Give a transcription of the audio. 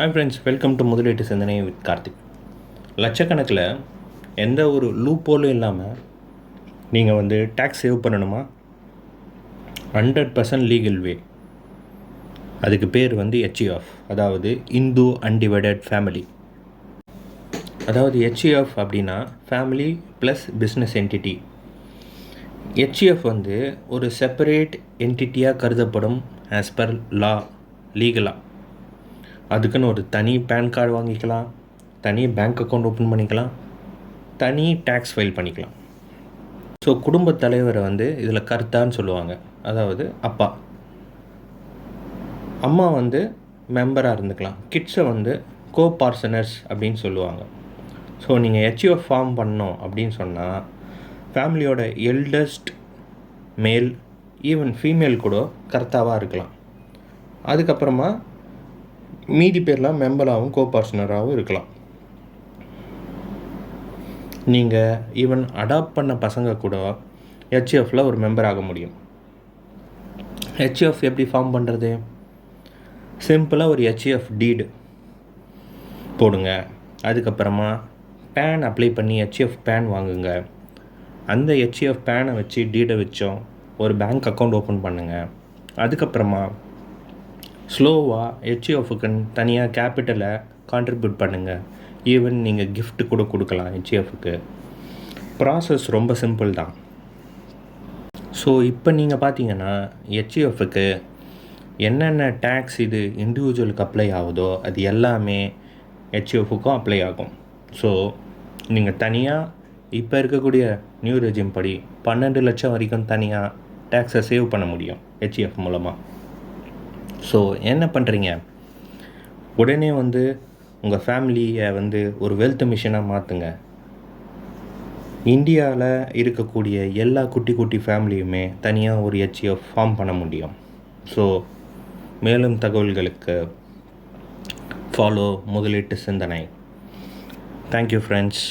Hi friends welcome to முதலீட்டு சிந்தனை with Karthik லட்சக்கணக்கில் எந்த ஒரு லூப்போலும் இல்லாமல் நீங்கள் வந்து டேக்ஸ் சேவ் பண்ணணுமா? ஹண்ட்ரட் பர்சன்ட் லீகல் வே அதுக்கு பேர் வந்து ஹெச்இஎஃப் அதாவது இந்து அன்டிவைடட் ஃபேமிலி அதாவது ஹெச்இஎஃப் அப்படின்னா family plus business entity HEF வந்து ஒரு செப்பரேட் என்டிட்டியாக கருதப்படும் ஆஸ் பர் லா லீகலாக அதுக்குன்னு ஒரு தனி பேன் கார்டு வாங்கிக்கலாம் தனி பேங்க் அக்கௌண்ட் ஓப்பன் பண்ணிக்கலாம் தனி டேக்ஸ் ஃபைல் பண்ணிக்கலாம். ஸோ குடும்பத் தலைவரை வந்து இதில் கர்த்தான்னு சொல்லுவாங்க. அதாவது அப்பா. அம்மா வந்து மெம்பராக இருந்துக்கலாம். கிட்ஸை வந்து கோ பார்சனர்ஸ் அப்படின்னு சொல்லுவாங்க. ஸோ நீங்கள் ஹெச்யூஎஃப் ஃபார்ம் பண்ணோம் அப்படின்னு சொன்னால் ஃபேமிலியோட எல்டஸ்ட் மேல் ஈவன் ஃபீமேல் கூட கர்த்தாவாக இருக்கலாம். அதுக்கப்புறமா மீதி பேர்லாம் மெம்பராகவும் கோ பார்ட்னராகவும் இருக்கலாம். நீங்கள் ஈவன் அடாப்ட் பண்ண பசங்க கூட ஹெச்எஃப்பில் ஒரு மெம்பர் ஆக முடியும். ஹெச்எஃப் எப்படி ஃபார்ம் பண்ணுறது சிம்பிளாக ஒரு ஹெச்எஃப் டீடு போடுங்க. அதுக்கப்புறமா பேன் அப்ளை பண்ணி ஹெச்எஃப் பேன் வாங்குங்க. அந்த ஹெச்எஃப் பேனை வச்சு டீடை வச்சோம் ஒரு பேங்க் அக்கௌண்ட் ஓப்பன் பண்ணுங்கள் அதுக்கப்புறமா ஸ்லோவாக ஹெச்இஎஃப்க்கு தனியாக கேபிட்டலை கான்ட்ரிபியூட் பண்ணுங்கள் ஈவன் நீங்கள் கிஃப்ட் கூட கொடுக்கலாம் ஹெச்இஎஃப்க்கு ப்ராசஸ் ரொம்ப சிம்பிள் தான். ஸோ இப்போ நீங்கள் பார்த்தீங்கன்னா ஹெச்இஎஃப்க்கு என்னென்ன டேக்ஸ் இது இண்டிவிஜுவலுக்கு அப்ளை ஆகுதோ அது எல்லாமே ஹெச்இஎஃப்க்கும் அப்ளை ஆகும். ஸோ நீங்கள் தனியாக இப்போ இருக்கக்கூடிய நியூ ரெஜிம் படி பன்னெண்டு லட்சம் வரைக்கும் தனியாக டேக்ஸை சேவ் பண்ண முடியும் ஹெச்இஎஃப் மூலமாக ஸோ என்ன பண்ணுறீங்க உடனே வந்து உங்கள் ஃபேமிலியை வந்து ஒரு வெல்த் மிஷனாக மாற்றுங்க இந்தியாவில் இருக்கக்கூடிய எல்லா குட்டி குட்டி ஃபேமிலியுமே தனியாக ஒரு எச்சியை ஃபார்ம் பண்ண முடியும். ஸோ மேலும் தகவல்களுக்கு ஃபாலோ முதலீட்டு சிந்தனை. Thank you friends